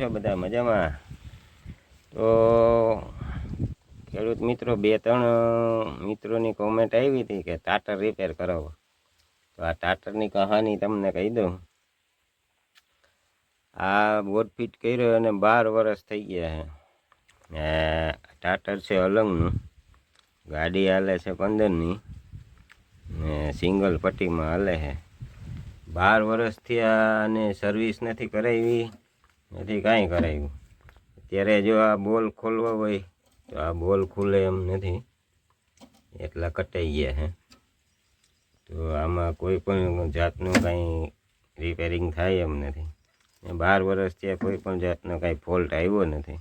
છો બધા મજામાં? તો ખેડૂત મિત્રો, બે ત્રણ મિત્રોની કોમેન્ટ આવી હતી કે ટાટર રિપેર કરાવો. તો આ ટાટરની કહાની તમને કહી દઉં. આ બોટ ફિટ કર્યો અને બાર વર્ષ થઈ ગયા છે. ટાટર છે અલંગનું. ગાડી હાલે છે પંદરની. ને સિંગલ પટ્ટીમાં હાલે છે. બાર વર્ષથી આને સર્વિસ નથી કરાવી. નથી, કાંઈ કરાવ્યું અત્યારે જો આ બોલ ખોલવો હોય, તો આ બોલ ખુલે એમ નથી. એટલા કટાઈ ગયા છે તો આમાં કોઈ પણ જાતનું કાંઈ રિપેરિંગ થાય એમ નથી. બાર વર્ષ ત્યાં કોઈ પણ જાતનો કાંઈ ફોલ્ટ આવ્યો નથી.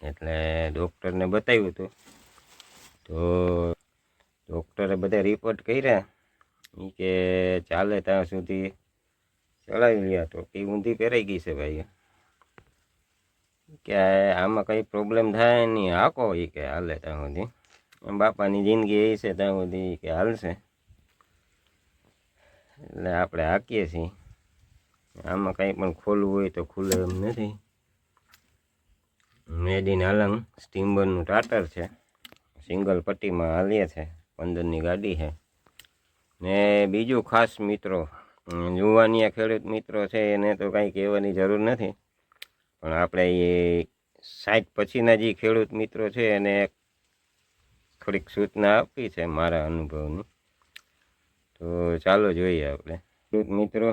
એટલે ડૉક્ટરને બતાવ્યું હતું. તો ડૉક્ટરે બધા રિપોર્ટ કર્યા. કે ચાલે ત્યાં સુધી ચડાવી લ્યા કે ઊંધી પહેરાઈ ગઈ છે ભાઈ. કે આમાં કંઈ પ્રોબ્લેમ થાય નહીં. હાકો એ કે હાલે ત્યાં સુધી. બાપાની જિંદગી એ છે ત્યાં સુધી કે હાલશે. એટલે આપણે હાકીએ છીએ. આમાં કંઈ પણ ખોલવું હોય તો ખુલે એમ નથી. મેડ ઇન આલંગ સ્ટીમ્બરનું ટાટર છે. સિંગલ પટ્ટીમાં હાલીએ છે. પંદરની ગાડી છે. ને બીજું ખાસ મિત્રો યુવાનિયા ખેડૂત મિત્રો છે, એને તો કાંઈ કહેવાની જરૂર નથી. પણ આપણે એ સાઠ પછીના જે ખેડૂત મિત્રો છે, એને થોડીક સૂચના આપી છે મારા અનુભવની. તો ચાલો જોઈએ આપણે. ખેડૂત મિત્રો,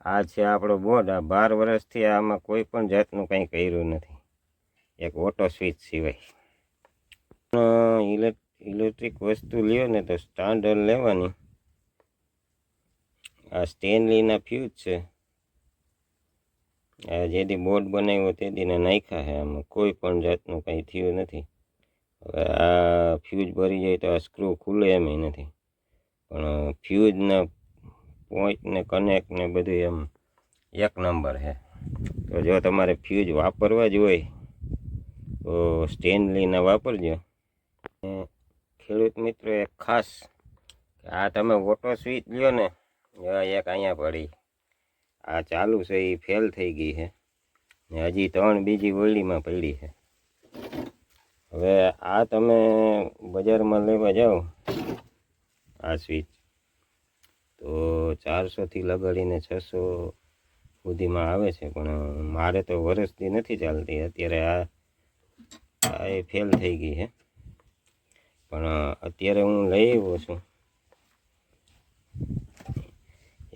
આ છે આપણો બોર્ડ. આ બાર વર્ષથી આમાં કોઈ પણ જાતનું કંઈ કર્યું નથી. એક ઓટો સ્વિચ સિવાય. ઇલેક્ટ, ઇલેક્ટ્રિક વસ્તુ લ્યો ને તો સ્ટાન્ડર્ડ લેવાની. આ સ્ટેનલીના ફ્યુઝ છે. આ જેથી બોર્ડ બનાવ્યો તે દીને નાખ્યા છે. આમાં કોઈ પણ જાતનું કંઈ થયું નથી. હવે આ ફ્યુઝ ભરી જાય તો આ સ્ક્રૂ ખુલે એમ નથી. પણ ફ્યુઝના પોઈન્ટને ને કનેક્ટ ને બધું એમ એક નંબર છે. તો જો તમારે ફ્યુઝ વાપરવા જ હોય, તો સ્ટેનલીના વાપરજો. ખેડૂત મિત્રો, એક ખાસ આ તમે ઓટો સ્વિચ લ્યો ને એક અહીંયા પડી. આ ચાલુ છે એ ફેલ થઈ ગઈ છે. ને હજી ત્રણ બીજી ઓયડીમાં પડી છે. હવે આ તમે બજારમાં લેવા જાઓ, આ સ્વીચ તો ચારસોથી લગાડીને છસો સુધીમાં આવે છે, પણ મારે તો વર્ષથી નથી ચાલતી. અત્યારે આ એ ફેલ થઈ ગઈ છે. પણ અત્યારે હું લઈ આવ્યો છું.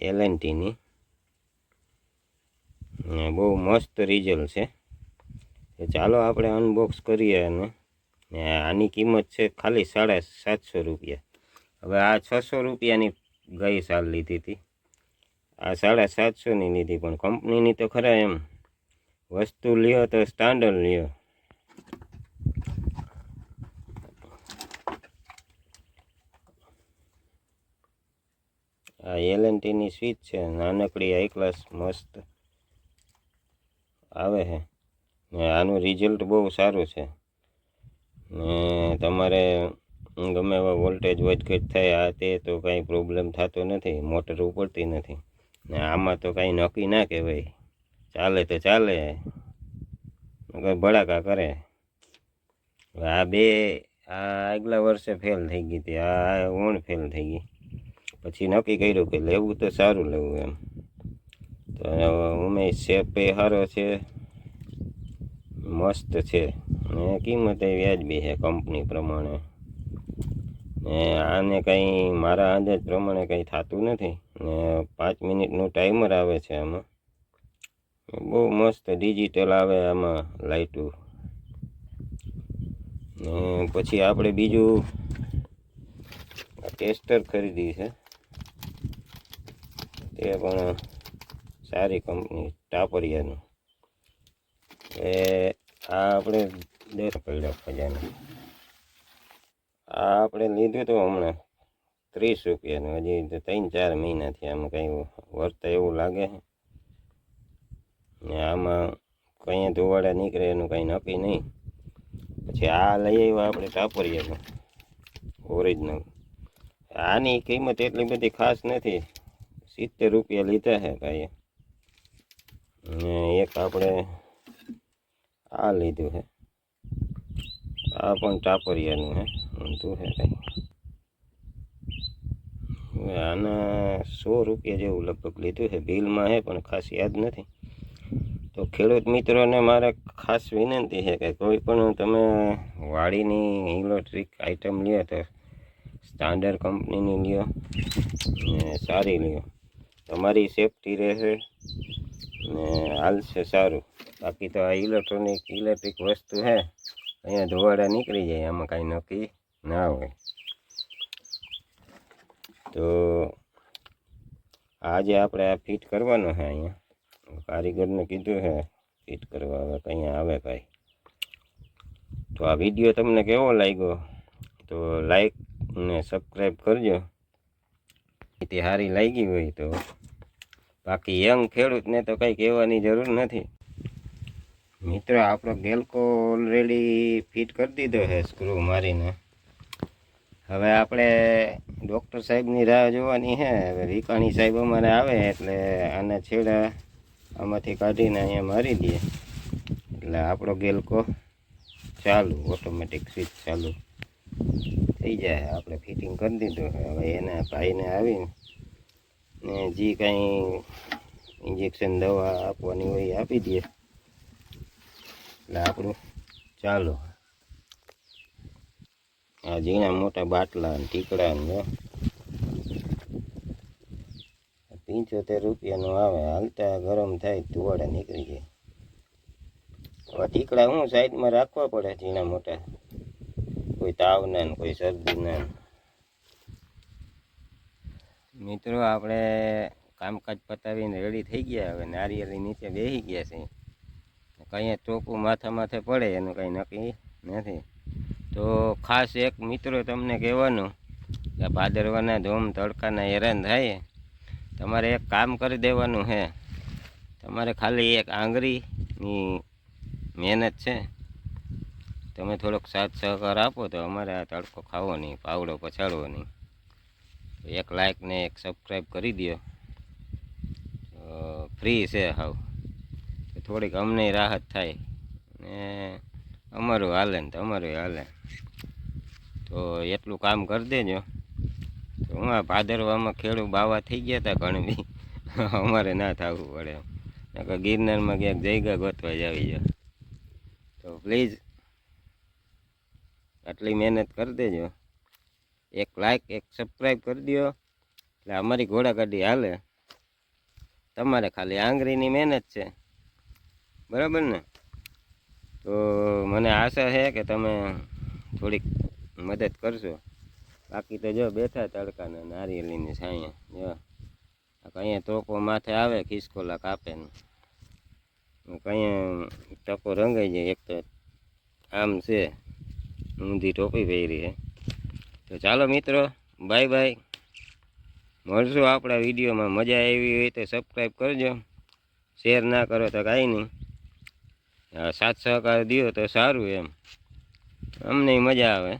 એલએનટીની બહુ મસ્ત રિઝલ્ટ છે. તો ચાલો આપણે અનબોક્સ કરીએ અને આની કિંમત છે ખાલી સાડા સાતસો રૂપિયા. હવે આ છસો રૂપિયાની ગઈ સાલ લીધી હતી. આ સાડા સાતસોની લીધી, પણ કંપનીની તો ખરા એમ. વસ્તુ લ્યો તો સ્ટાન્ડર્ડ લ્યો. આ એલએનટીની સ્વિચ છે. નાનકડી હાઈ ક્લાસ મસ્ત આવે છે. ને આનું રિઝલ્ટ બહુ સારું છે. ને તમારે ગમે એવા વોલ્ટેજ વધઘટ થાય, આ તે તો કાંઈ પ્રોબ્લેમ થતો નથી મોટર ઉપડતી નથી. ને આમાં તો કાંઈ નક્કી ના કહેવાય. ચાલે તો ચાલે ભડાકા કરે. આ બે, આ આગલા વર્ષે ફેલ થઈ ગઈ હતી, આ ઓણ ફેલ થઈ ગઈ. પછી નક્કી કર્યું કે લેવું તો સારું લેવું એમ. તો ઉમેશ શેપ એ સારો છે, મસ્ત છે. ને કિંમત એ વ્યાજબી છે કંપની પ્રમાણે. ને આને કંઈ મારા અંદાજ પ્રમાણે કંઈ થતું નથી. ને પાંચ મિનિટનું ટાઈમર આવે છે આમાં. બહુ મસ્ત ડિજિટલ આવે આમાં લાઇટું ને પછી આપણે બીજું ટેસ્ટર ખરીદી છે. તે પણ સારી કંપની, ટાપરિયાનું. એ આ આપણે દસ પડ્યા ખજાનો. આ આપણે લીધું તો હમણાં ત્રીસ રૂપિયાનું, હજી ત્રણ ચાર મહિનાથી આમાં કંઈ વર્તા એવું લાગે ને આમાં કંઈ ધોવાડા નીકળે એનું કંઈ નક્કી નહીં. પછી આ લઈ આવ્યા આપણે ટાપરિયાનું, ઓરિજિનલ. આની કિંમત એટલી બધી ખાસ નથી. સિત્તેર રૂપિયા લીધા છે ભાઈ ને એક આપણે આ લીધું છે. આ પણ ટાપરિયાનું છે. ઊંધું છે ભાઈ. આના સો રૂપિયા જેવું લગભગ લીધું છે. બિલમાં છે, પણ ખાસ યાદ નથી. તો ખેડૂત મિત્રોને મારે ખાસ વિનંતી છે કે કોઈ પણ તમે વાડીની ઇલેક્ટ્રિક આઇટમ લ્યો તો સ્ટાન્ડર્ડ કંપનીની લ્યો સારી લ્યો. તમારી સેફટી રહેશે ને હાલશે સારું. બાકી તો આ ઇલેક્ટ્રોનિક ઇલેક્ટ્રિક વસ્તુ છે અહીંયા ધોવાડા નીકળી જાય, આમાં કાંઈ નક્કી ના હોય. તો આજે આપણે આ ફિટ કરવાનો છે અહીંયા. કારીગરને કીધું છે ફિટ કરવા હવે કંઈ આવે કાંઈ તો આ વીડિયો તમને કેવો લાગ્યો? તો લાઈક ને સબસ્ક્રાઈબ કરજો. તે સારી લાગી હોય તો બાકી યંગ ખેડૂતને તો કંઈ કહેવાની જરૂર નથી. મિત્રો, આપણો ગેલકો ઓલરેડી ફિટ કરી દીધો છે સ્ક્રૂ મારીને. હવે આપણે ડૉક્ટર સાહેબની રાહ જોવાની છે. હવે વિકાણી સાહેબ અમારે આવે એટલે આના છેડા આમાંથી કાઢીને અહીંયા મારી દઈએ એટલે આપણો ગેલકો ચાલુ ઓટોમેટિક સ્વિચ ચાલુ. થઈ જાય, આપણે ફિટિંગ કરી દીધું હવે એના ભાઈને આવીને ને જે કાંઈ ઇન્જેક્શન દવા આપવાની હોય આપી દઈએ. એટલે આપણું ચાલો. આ ઝીણા મોટા બાટલા ને ટીકડા ને. પંચોતેર રૂપિયાનો આવે. હાલતા ગરમ થાય ધુવાડા નીકળી જાય. હવે ટીકડા હું સાઈડમાં રાખવા પડે ઝીણા મોટા? કોઈ તાવના ને કોઈ શરદીના. મિત્રો, આપણે કામકાજ પતાવીને રેડી થઈ ગયા. હવે નારિયેળી નીચે બેસી ગયા છે કંઈ ચોખ્ખું માથા માથે પડે, એનું કંઈ નક્કી નથી. તો ખાસ એક મિત્રો તમને કહેવાનું કે ભાદરવાના ધૂમ તડકાના હેરાન થાય. તમારે એક કામ કરી દેવાનું છે. તમારે ખાલી એક આંગળીની મહેનત છે. તમે થોડોક સાથ સહકાર આપો તો અમારે આ તડકો ખાવો નહીં, પાવડો પછાડવો નહીં. એક લાઇક ને એક સબસ્ક્રાઈબ કરી દો ફ્રી છે હાવ. થોડીક અમને રાહત થાય. ને અમારું હાલે ને તમારું હાલે. તો એટલું કામ કરી દેજો. તો હું આ ભાદરવામાં ખેડૂત બાવા થઈ ગયા હતા ઘણી અમારે ના થવું પડે નકર ગિરનારમાં ક્યાંક જગ્યા ગોતવા જ. આવી જાય તો પ્લીઝ આટલી મહેનત કરી દેજો. એક લાઈક એક સબસ્ક્રાઈબ કરી દો એટલે અમારી ઘોડાગાડી હાલે. તમારે ખાલી આંગળીની મહેનત છે. બરાબર ને? તો મને આશા છે કે તમે થોડીક મદદ કરશો. બાકી તો જો બેઠા તડકાને નારિયેળીની છાંયે. જો કંઈ તોકો માથે આવે ખિસકોલા કાપે કંઈ ટકો રંગાઈ જાય, એક તો આમ છે, ઊંધી ટોપી પહેરી છે તો ચાલો મિત્રો બાય બાય મળશું આપણા વિડીયોમાં. મજા આવી હોય તો સબસ્ક્રાઈબ કરજો. શેર ના કરો તો કાંઈ નહીં. સાથ સહકાર દો તો સારું એમ. અમને મજા આવે.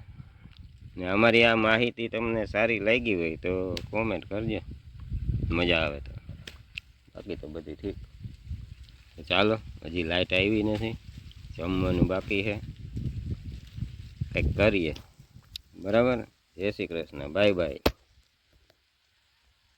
ને અમારી આ માહિતી તમને સારી લાગી હોય તો કોમેન્ટ કરજો. મજા આવે તો. બાકી તો બધું ઠીક. તો ચાલો, હજી લાઇટ આવી નથી. જમવાનું બાકી છે. કંઈક કરીએ. બરાબર? જય શ્રી કૃષ્ણ બાય બાય.